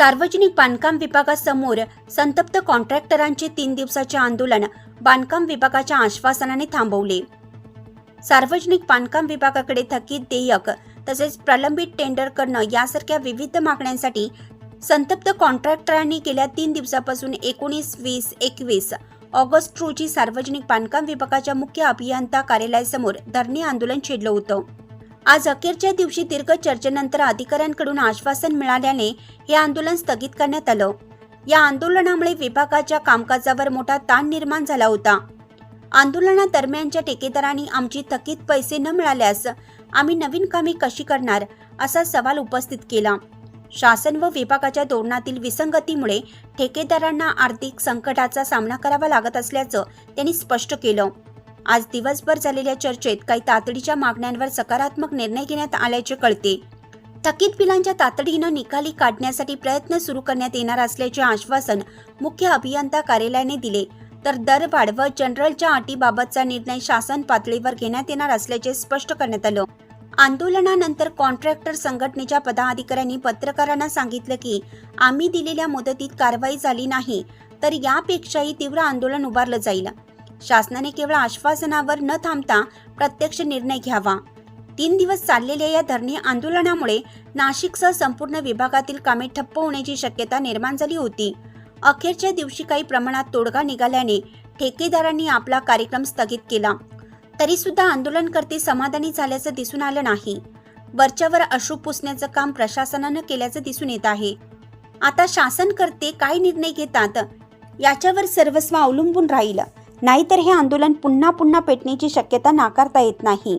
सार्वजनिक बांधकाम विभागासमोर संतप्त कॉन्ट्रॅक्टरांचे तीन दिवसाचे आंदोलन बांधकाम विभागाच्या आश्वासनाने थांबवले. सार्वजनिक बांधकाम विभागाकडे थकीत देयक तसेच प्रलंबित टेंडर करणं यासारख्या विविध मागण्यांसाठी संतप्त कॉन्ट्रॅक्टरांनी गेल्या तीन दिवसापासून एकोणीस वीस एकवीस ऑगस्ट रोजी सार्वजनिक बांधकाम विभागाच्या मुख्य अभियंता कार्यालयासमोर धरणे आंदोलन छेडलं होतं. आज अखेरच्या दिवशी दीर्घ चर्चेनंतर अधिकाऱ्यांकडून आश्वासन मिळाल्याने हे आंदोलन स्थगित करण्यात आलं. या आंदोलनामुळे विभागाच्या कामकाजावर मोठा ताण निर्माण झाला होता. आंदोलनादरम्यानच्या ठेकेदारांनी आमची थकीत पैसे न मिळाल्यास आम्ही नवीन कामे कशी करणार असा सवाल उपस्थित केला. शासन व विभागाच्या धोरणातील विसंगतीमुळे ठेकेदारांना आर्थिक संकटाचा सामना करावा लागत असल्याचं त्यांनी स्पष्ट केलं. आज दिवसभर झालेल्या चर्चेत काही तातडीच्या मागण्यांवर सकारात्मक निर्णय घेण्यात आल्याचे कळते. थकीत बिलांच्या तातडीनं निकाली काढण्यासाठी प्रयत्न सुरू करण्यात येणार असल्याचे आश्वासन मुख्य अभियंता कार्यालयाने दिले. तर दरवाढ व जनरलच्या अटीबाबतचा निर्णय शासन पातळीवर घेण्यात येणार असल्याचे स्पष्ट करण्यात आलं. आंदोलनानंतर कॉन्ट्रॅक्टर संघटनेच्या पदाधिकाऱ्यांनी पत्रकारांना सांगितलं की आम्ही दिलेल्या मुदतीत कारवाई झाली नाही तर यापेक्षाही तीव्र आंदोलन उभारलं जाईल. शासनाने केवळ आश्वासनावर न थांबता प्रत्यक्ष निर्णय घ्यावा. तीन दिवस चाललेल्या या धरणे आंदोलनामुळे नाशिकसह संपूर्ण विभागातील कामे ठप्प होण्याची शक्यता निर्माण झाली होती. अखेरच्या दिवशी काही प्रमाणात तोडगा निघाल्याने ठेकेदारांनी आपला कार्यक्रम स्थगित केला. तरी सुद्धा आंदोलनकर्ते समाधानी झाल्याचं दिसून आलं नाही. वरच्यावर अश्रू पुसण्याचं काम प्रशासनानं केल्याचं दिसून येत आहे. आता शासनकर्ते काय निर्णय घेतात? याच्यावर सर्वस्व अवलंबून राहील. नाहीतर हे आंदोलन पुन्हा पुन्हा पेटण्याची शक्यता नाकारता येत नाही.